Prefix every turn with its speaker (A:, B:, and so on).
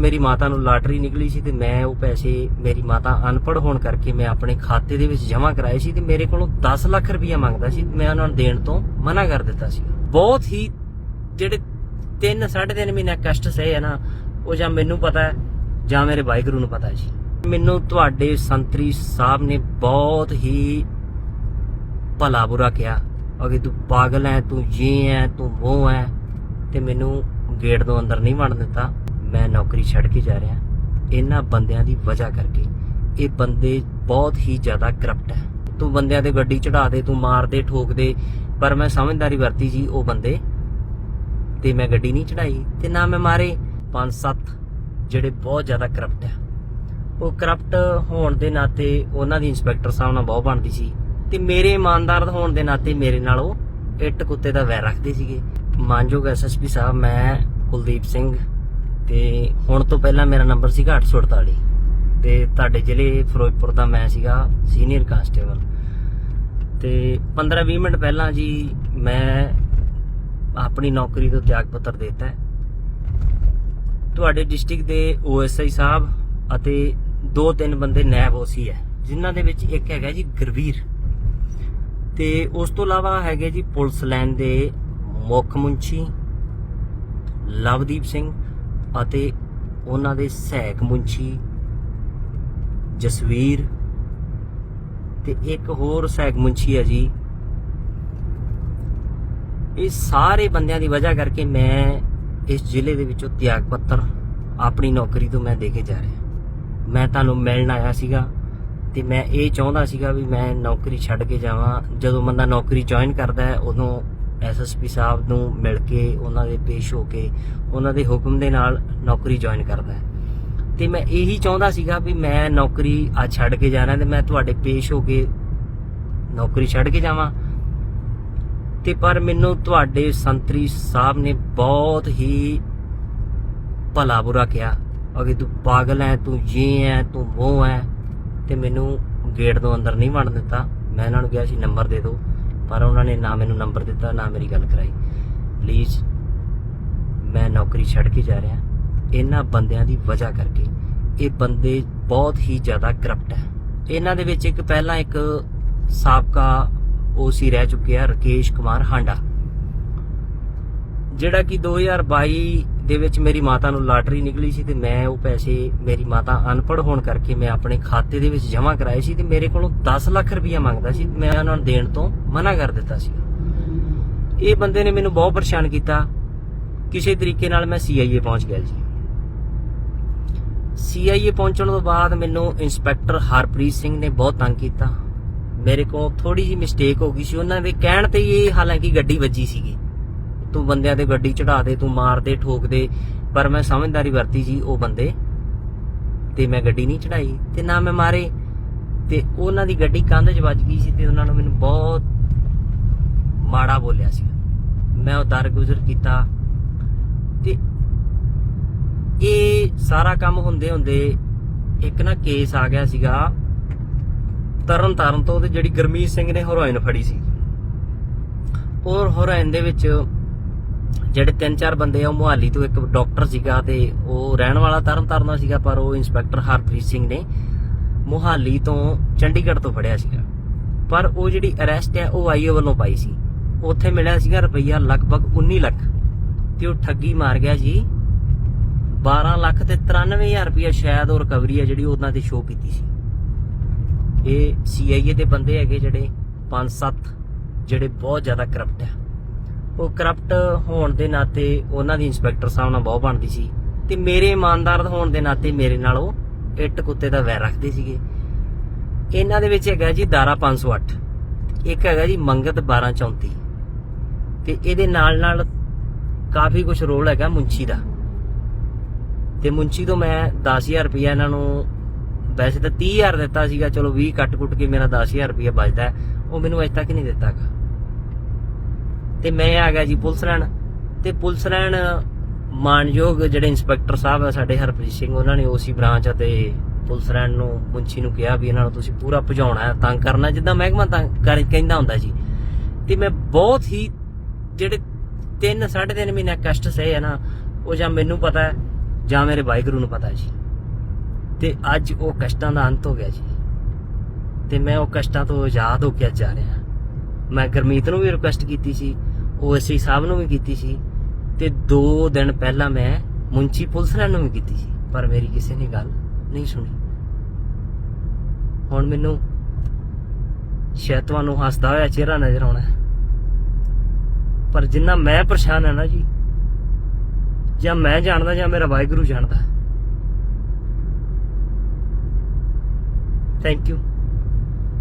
A: ਮੇਰੀ ਮਾਤਾ ਨੂੰ ਲਾਟਰੀ ਨਿਕਲੀ ਸੀ ਤੇ ਮੈਂ ਉਹ ਪੈਸੇ ਮੇਰੀ ਮਾਤਾ ਅਨਪੜ੍ਹ ਹੋਣ ਕਰਕੇ ਮੈਂ ਆਪਣੇ ਖਾਤੇ ਦੇ ਵਿੱਚ ਜਮ੍ਹਾਂ ਕਰਾਏ ਸੀ ਤੇ ਮੇਰੇ ਕੋਲੋਂ 10 ਲੱਖ ਰੁਪਇਆ ਮੰਗਦਾ ਸੀ, ਮੈਂ ਉਹਨਾਂ ਨੂੰ ਦੇਣ ਤੋਂ ਮਨਾ ਕਰ ਦਿੱਤਾ ਸੀ। ਬਹੁਤ ਹੀ ਜਿਹੜੇ 3 3.5 ਮਹੀਨੇ ਕਸ਼ਟ ਸਹੇ ਹੈ ਨਾ, ਉਹ ਜਾਂ ਮੈਨੂੰ ਪਤਾ ਹੈ, ਜਾਂ ਮੇਰੇ ਵਾਹਿਗੁਰੂ ਨੂੰ ਪਤਾ ਹੈ ਜੀ ਮੈਨੂੰ ਤੁਹਾਡੇ ਸੰਤਰੀ ਸਾਹਿਬ ਨੇ ਬਹੁਤ ਹੀ ਭਲਾ ਬੁਰਾ ਕਿਹਾ, ਅਗੇ ਤੂੰ ਪਾਗਲ ਹੈ ਤੂੰ ਜੀ ਹੈ ਤੂੰ ਉਹ ਹੈ ਤੇ ਮੈਨੂੰ ਗੇਟ ਤੋਂ ਅੰਦਰ ਨਹੀਂ ਵੜਨ ਦਿੱਤਾ। ਮੈਂ ਨੌਕਰੀ ਛੱਡ ਕੇ ਜਾ ਰਿਹਾ। ਇਹਨਾਂ ਬੰਦਿਆਂ ਦੀ ਵਜ੍ਹਾ ਕਰਕੇ। ਇਹ ਬੰਦੇ ਬਹੁਤ ਹੀ ਜ਼ਿਆਦਾ ਕਰਪਟ ਹੈ। ਤੂੰ ਬੰਦਿਆਂ ਤੇ ਗੱਡੀ ਚੜਾ ਦੇ, ਤੂੰ ਮਾਰ ਦੇ, ਠੋਕ ਦੇ। ਪਰ ਮੈਂ ਸਮਝਦਾਰੀ ਵਰਤੀ ਜੀ ਉਹ ਬੰਦੇ। ਤੇ ਮੈਂ ਗੱਡੀ ਨਹੀਂ ਚੜਾਈ ਤੇ ਨਾ ਮੈਂ ਮਾਰੇ। ਪੰਜ ਸੱਤ ਜਿਹੜੇ ਬਹੁਤ ਜ਼ਿਆਦਾ ਕਰਪਟ ਹੈ। ਉਹ ਕਰਪਟ ਹੋਣ ਦੇ ਨਾਤੇ ਉਹਨਾਂ ਦੀ ਇੰਸਪੈਕਟਰ ਸਾਹਿਬ ਨਾਲ ਬਹੁਤ ਬਣਦੀ ਸੀ। ਤੇ ਮੇਰੇ ਇਮਾਨਦਾਰ ਹੋਣ ਦੇ ਨਾਤੇ ਮੇਰੇ ਨਾਲ ਉਹ ਇੱਟ ਕੁੱਤੇ ਦਾ ਵੈਰ ਰੱਖਦੇ ਸੀਗੇ। ਮਾਨਯੋਗ ਐਸਐਸਪੀ ਸਾਹਿਬ, ਮੈਂ ਕੁਲਦੀਪ ਸਿੰਘ। ਤੇ ਹੁਣ ਤੋਂ ਪਹਿਲਾਂ ਮੇਰਾ ਨੰਬਰ ਸੀਗਾ 848 ਤੇ ਤੁਹਾਡੇ ਜ਼ਿਲ੍ਹੇ ਫਿਰੋਜ਼ਪੁਰ ਦਾ ਮੈਂ ਸੀਗਾ ਸੀਨੀਅਰ ਕਾਂਸਟੇਬਲ ਤੇ 15-20 ਮਿੰਟ ਪਹਿਲਾਂ ਜੀ ਮੈਂ ਆਪਣੀ ਨੌਕਰੀ ਤੋਂ ਤਿਆਗ ਪੱਤਰ ਦਿੱਤਾ ਤੁਹਾਡੇ ਡਿਸਟ੍ਰਿਕਟ ਦੇ ਓਐਸਆਈ ਸਾਹਿਬ ਅਤੇ ਦੋ ਤਿੰਨ ਬੰਦੇ ਨੈਬ ਓਸੀ ਹੈ, ਜਿਨ੍ਹਾਂ ਦੇ ਵਿੱਚ ਇੱਕ ਹੈਗਾ ਜੀ ਗੁਰਵੀਰ। ਤੇ ਉਸ ਤੋਂ ਇਲਾਵਾ ਹੈਗੇ ਜੀ ਪੁਲਿਸ ਲਾਈਨ ਦੇ ਮੁੱਖ ਮੁੰਚੀ ਲਵਦੀਪ ਸਿੰਘ ਅਤੇ ਉਹਨਾਂ ਦੇ ਸਹਾਇਕ ਮੁੰਚੀ ਜਸਵੀਰ ਤੇ ਇੱਕ ਹੋਰ ਸਹਾਇਕ ਮੁੰਸ਼ੀ ਹੈ ਜੀ। ਇਹ ਸਾਰੇ ਬੰਦਿਆਂ ਦੀ ਵਜ੍ਹਾ ਕਰਕੇ ਮੈਂ ਇਸ ਜ਼ਿਲ੍ਹੇ ਦੇ ਵਿੱਚੋਂ ਤਿਆਗ ਪੱਤਰ ਆਪਣੀ ਨੌਕਰੀ ਤੋਂ ਮੈਂ ਦੇ ਕੇ ਜਾ ਰਿਹਾ। ਮੈਂ ਤੁਹਾਨੂੰ ਮਿਲਣ ਆਇਆ ਸੀਗਾ ਤੇ ਮੈਂ ਇਹ ਚਾਹੁੰਦਾ ਸੀਗਾ ਵੀ ਮੈਂ ਨੌਕਰੀ ਛੱਡ ਕੇ ਜਾਵਾਂ। ਜਦੋਂ ਬੰਦਾ ਨੌਕਰੀ ਜੁਆਇਨ ਕਰਦਾ ਹੈ, ਉਦੋਂ ਐਸਐਸਪੀ ਸਾਹਿਬ ਨੂੰ ਮਿਲ ਕੇ, ਉਹਨਾਂ ਦੇ ਪੇਸ਼ ਹੋ ਕੇ, ਉਹਨਾਂ ਦੇ ਹੁਕਮ ਦੇ ਨਾਲ ਨੌਕਰੀ ਜੁਆਇਨ ਕਰਦਾ ਹੈ। ਤੇ ਮੈਂ ਇਹੀ ਚਾਹੁੰਦਾ ਸੀਗਾ ਵੀ ਮੈਂ ਨੌਕਰੀ ਆ ਛੱਡ ਕੇ ਜਾਣਾ ਤੇ ਮੈਂ ਤੁਹਾਡੇ ਪੇਸ਼ ਹੋ ਕੇ ਨੌਕਰੀ ਛੱਡ ਕੇ ਜਾਵਾਂ। ਤੇ ਪਰ ਮੈਨੂੰ ਤੁਹਾਡੇ ਸੰਤਰੀ ਸਾਹਿਬ ਨੇ ਬਹੁਤ ਹੀ ਭਲਾ ਬੁਰਾ ਕਿਹਾ। ਅਗੇ ਤੂੰ ਪਾਗਲ ਹੈ ਤੂੰ ਇਹ ਹੈ ਤੂੰ ਉਹ ਹੈ ਤੇ ਮੈਨੂੰ ਗੇਟ ਤੋਂ ਅੰਦਰ ਨਹੀਂ ਵੜਨ ਦਿੱਤਾ। ਮੈਂ ਇਹਨਾਂ ਨੂੰ ਕਿਹਾ ਸੀ, ਨੰਬਰ ਦੇ ਦਿਓ। ਪਰ ਉਹਨਾਂ ਨੇ ਨਾ ਮੈਨੂੰ ਨੰਬਰ ਦਿੱਤਾ, ਨਾ ਮੇਰੀ ਗੱਲ ਕਰਾਈ। ਪਲੀਜ਼ ਮੈਂ ਨੌਕਰੀ ਛੱਡ ਕੇ ਜਾ ਰਿਹਾ। ਇਹਨਾਂ ਬੰਦਿਆਂ ਦੀ ਵਜ੍ਹਾ ਕਰਕੇ ਇਹ ਬੰਦੇ ਬਹੁਤ ਹੀ ਜ਼ਿਆਦਾ ਕਰਪਟ ਹੈ। ਇਹਨਾਂ ਦੇ ਵਿੱਚ ਇੱਕ ਪਹਿਲਾਂ ਇੱਕ ਸਾਬਕਾ ਓਸੀ ਰਹਿ ਚੁੱਕਿਆ, ਰਕੇਸ਼ ਕੁਮਾਰ ਹਾਂਡਾ। ਜਿਹੜਾ ਕਿ 2022 ਦੇ ਵਿੱਚ ਮੇਰੀ ਮਾਤਾ ਨੂੰ ਲਾਟਰੀ ਨਿਕਲੀ ਸੀ ਤੇ ਮੈਂ ਉਹ ਪੈਸੇ ਮੇਰੀ ਮਾਤਾ ਅਨਪੜ੍ਹ ਹੋਣ ਕਰਕੇ ਮੈਂ ਆਪਣੇ ਖਾਤੇ ਦੇ ਵਿੱਚ ਜਮ੍ਹਾਂ ਕਰਾਏ ਸੀ ਤੇ ਮੇਰੇ ਕੋਲੋਂ 10 ਲੱਖ ਰੁਪਇਆ ਮੰਗਦਾ ਸੀ। ਮੈਂ ਉਹਨਾਂ ਨੂੰ ਦੇਣ ਤੋਂ ਮਨਾ ਕਰ ਦਿੱਤਾ ਸੀ। ਇਹ ਬੰਦੇ ਨੇ ਮੈਨੂੰ ਬਹੁਤ ਪਰੇਸ਼ਾਨ ਕੀਤਾ। ਕਿਸੇ ਤਰੀਕੇ ਨਾਲ ਮੈਂ ਸੀਆਈਏ ਪਹੁੰਚ ਗਿਆ ਜੀ। ਸੀਆਈਏ ਪਹੁੰਚਣ ਤੋਂ ਬਾਅਦ ਮੈਨੂੰ ਇੰਸਪੈਕਟਰ ਹਰਪ੍ਰੀਤ ਸਿੰਘ ਨੇ ਬਹੁਤ ਤੰਗ ਕੀਤਾ। ਮੇਰੇ ਕੋਲ ਥੋੜੀ ਜੀ ਮਿਸਟੇਕ ਹੋ ਗਈ ਸੀ। ਉਹਨਾਂ ਦੇ ਕਹਿਣ ਤੇ ਹੀ ਇਹ ਹਾਲਾਂਕਿ ਗੱਡੀ ਵੱਜੀ ਸੀਗੀ। ਤੂੰ ਬੰਦਿਆਂ ਤੇ ਗੱਡੀ ਚੜਾ ਦੇ, ਤੂੰ ਮਾਰ ਦੇ, ਠੋਕ ਦੇ। ਪਰ ਮੈਂ ਸਮਝਦਾਰੀ ਵਰਤੀ ਜੀ ਉਹ ਬੰਦੇ। ਤੇ ਮੈਂ ਗੱਡੀ ਨਹੀਂ ਚੜਾਈ, ਤੇ ਨਾ ਮੈਂ ਮਾਰੇ। ਤੇ ਉਹਨਾਂ ਦੀ ਗੱਡੀ ਕੰਧ 'ਚ ਵੱਜ ਗਈ ਸੀ ਤੇ ਉਹਨਾਂ ਨੂੰ ਮੈਨੂੰ ਬਹੁਤ ਮਾੜਾ ਬੋਲਿਆ ਸੀ। ਮੈਂ ਉਹ ਦਰ ਕੀਤਾ। ਤੇ ਇਹ ਸਾਰਾ ਕੰਮ ਹੁੰਦੇ ਹੁੰਦੇ ਇੱਕ ਨਾ ਕੇਸ ਆ ਗਿਆ ਸੀਗਾ। ਤਰਨ ਤਾਰਨ ਤੋਂ ਤੇ ਜਿਹੜੀ ਗਰਮੀਤ ਸਿੰਘ ਨੇ ਹੈਰੋਇਨ ਫੜੀ ਸੀ। ਔਰ ਹੈਰੋਇਨ ਦੇ ਵਿੱਚ ਜਿਹੜੇ ਤਿੰਨ ਚਾਰ ਬੰਦੇ ਆ, ਉਹ ਮੁਹਾਲੀ ਤੋਂ ਇੱਕ ਡਾਕਟਰ ਸੀਗਾ ਤੇ ਉਹ ਰਹਿਣ ਵਾਲਾ ਤਰਨ ਤਾਰਨ ਦਾ ਸੀਗਾ, ਪਰ ਉਹ ਇੰਸਪੈਕਟਰ ਹਰਪ੍ਰੀਤ ਸਿੰਘ ਨੇ ਮੁਹਾਲੀ ਤੋਂ ਚੰਡੀਗੜ੍ਹ ਤੋਂ ਫੜਿਆ ਸੀਗਾ। ਪਰ ਉਹ ਜਿਹੜੀ ਅਰੈਸਟ ਹੈ, ਉਹ ਆਈਓ ਵੱਲੋਂ ਪਾਈ ਸੀ। ਉੱਥੇ ਮਿਲਿਆ ਸੀਗਾ ਰੁਪਈਆ ਲਗਭਗ 19 ਲੱਖ ਤੇ ਉਹ ਠੱਗੀ ਮਾਰ ਗਿਆ ਜੀ। 12 ਲੱਖ ਤੇ 93000 ਰੁਪਇਆ ਸ਼ਾਇਦ ਉਹ ਰਿਕਵਰੀ ਹੈ ਜਿਹੜੀ ਉਹਨਾਂ ਤੇ ਸ਼ੋਅ ਕੀਤੀ ਸੀ। ਇਹ ਸੀਆਈਏ ਦੇ ਬੰਦੇ ਹੈਗੇ ਜਿਹੜੇ 5-7 ਜਿਹੜੇ ਬਹੁਤ ਜ਼ਿਆਦਾ ਕਰਪਟ ਹੈ ਉਹ ਕਰਪਟ ਹੋਣ ਦੇ ਨਾਤੇ ਉਹਨਾਂ ਦੀ ਇੰਸਪੈਕਟਰ ਸਾਹਿਬ ਨਾਲ ਬਹੁਤ ਬਣਦੀ ਸੀ ਤੇ ਮੇਰੇ ਇਮਾਨਦਾਰ ਹੋਣ ਦੇ ਨਾਤੇ ਮੇਰੇ ਨਾਲ ਉਹ ਇੱਟ ਕੁੱਤੇ ਦਾ ਵੈਰ ਰੱਖਦੇ ਸੀਗੇ। ਇਹਨਾਂ ਦੇ ਵਿੱਚ ਹੈਗਾ ਜੀ ਦਾਰਾ 508 ਇੱਕ ਹੈਗਾ ਜੀ ਮੰਗਤ 1234 ਤੇ ਇਹਦੇ ਨਾਲ ਨਾਲ ਕਾਫੀ ਕੁਝ ਰੋਲ ਹੈਗਾ ਮੁੰਚੀ ਦਾ। ਤੇ ਮੁੰਚੀ ਤੋਂ ਮੈਂ 10000 ਰੁਪਇਆ ਇਹਨਾਂ ਨੂੰ ਵੈਸੇ ਤਾਂ 30000 ਦਿੱਤਾ ਸੀਗਾ, ਚਲੋ 20 ਕੱਟ ਕੁੱਟ ਕੇ ਮੇਰਾ 10000 ਰੁਪਇਆ ਬਚਦਾ, ਉਹ ਮੈਨੂੰ ਅਜੇ ਤੱਕ ਨਹੀਂ ਦਿੱਤਾਗਾ। ਤੇ ਮੈਂ ਆ ਗਿਆ ਜੀ ਪੁਲਿਸ ਲੈਣ। ਤੇ ਪੁਲਿਸ ਲੈਣ ਮਾਨਯੋਗ ਜਿਹੜੇ ਇੰਸਪੈਕਟਰ ਸਾਹਿਬ ਆ ਸਾਡੇ ਹਰਪ੍ਰੀਤ ਸਿੰਘ, ਉਹਨਾਂ ਨੇ ਓਸੀ ਬ੍ਰਾਂਚ ਅਤੇ ਪੁਲਿਸ ਲੈਣ ਨੂੰ ਮੁੰਚੀ ਨੂੰ ਕਿਹਾ ਵੀ ਇਹਨਾਂ ਨੂੰ ਤੁਸੀਂ ਪੂਰਾ ਭਜਾਉਣਾ ਹੈ, ਤੰਗ ਕਰਨਾ ਜਿੱਦਾਂ ਮਹਿਕਮਾ ਤੰਗ ਕਰ ਕਹਿੰਦਾ ਹੁੰਦਾ ਜੀ। ਤੇ ਮੈਂ ਬਹੁਤ ਹੀ ਜਿਹੜੇ 3 3.5 ਮਹੀਨੇ ਕਸ਼ਟ ਸਹੇ ਹੈ ਨਾ, ਉਹ ਜਾਂ ਮੈਨੂੰ ਪਤਾ ਹੈ, ਜਾਂ ਮੇਰੇ ਵਾਹਿਗੁਰੂ ਨੂੰ ਪਤਾ ਜੀ। ਤੇ ਅੱਜ ਉਹ ਕਸ਼ਟਾਂ ਦਾ ਅੰਤ ਹੋ ਗਿਆ ਜੀ। ਤੇ ਮੈਂ ਉਹ ਕਸ਼ਟਾਂ ਤੋਂ ਆਜ਼ਾਦ ਹੋ ਕੇ ਅੱਜ ਜਾ ਰਿਹਾ। ਮੈਂ ਗਰਮੀਤ ਨੂੰ ਵੀ ਰਿਕੁਐਸਟ ਕੀਤੀ ਸੀ। ਉਹ ਓਐਸਸੀ ਸਾਹਿਬ ਨੂੰ ਵੀ ਕੀਤੀ ਸੀ ਤੇ 2 ਦਿਨ ਪਹਿਲਾਂ ਮੈਂ ਮੁੰਚੀ ਪੁਲਿਸ ਵਾਲਿਆਂ ਨੂੰ ਵੀ ਕੀਤੀ ਸੀ, ਪਰ ਮੇਰੀ ਕਿਸੇ ਨੇ ਗੱਲ ਨਹੀਂ ਸੁਣੀ। ਹੁਣ ਮੈਨੂੰ ਸ਼ਾਇਦ ਤੁਹਾਨੂੰ ਹੱਸਦਾ ਹੋਇਆ ਚਿਹਰਾ ਨਜ਼ਰ ਆਉਣਾ ਪਰ ਜਿੰਨਾ ਮੈਂ ਪਰੇਸ਼ਾਨ ਹਾਂ ਨਾ ਜੀ, ਜਾਂ ਮੈਂ ਜਾਣਦਾ ਜਾਂ ਮੇਰਾ ਵਾਹਿਗੁਰੂ ਜਾਣਦਾ। Thank you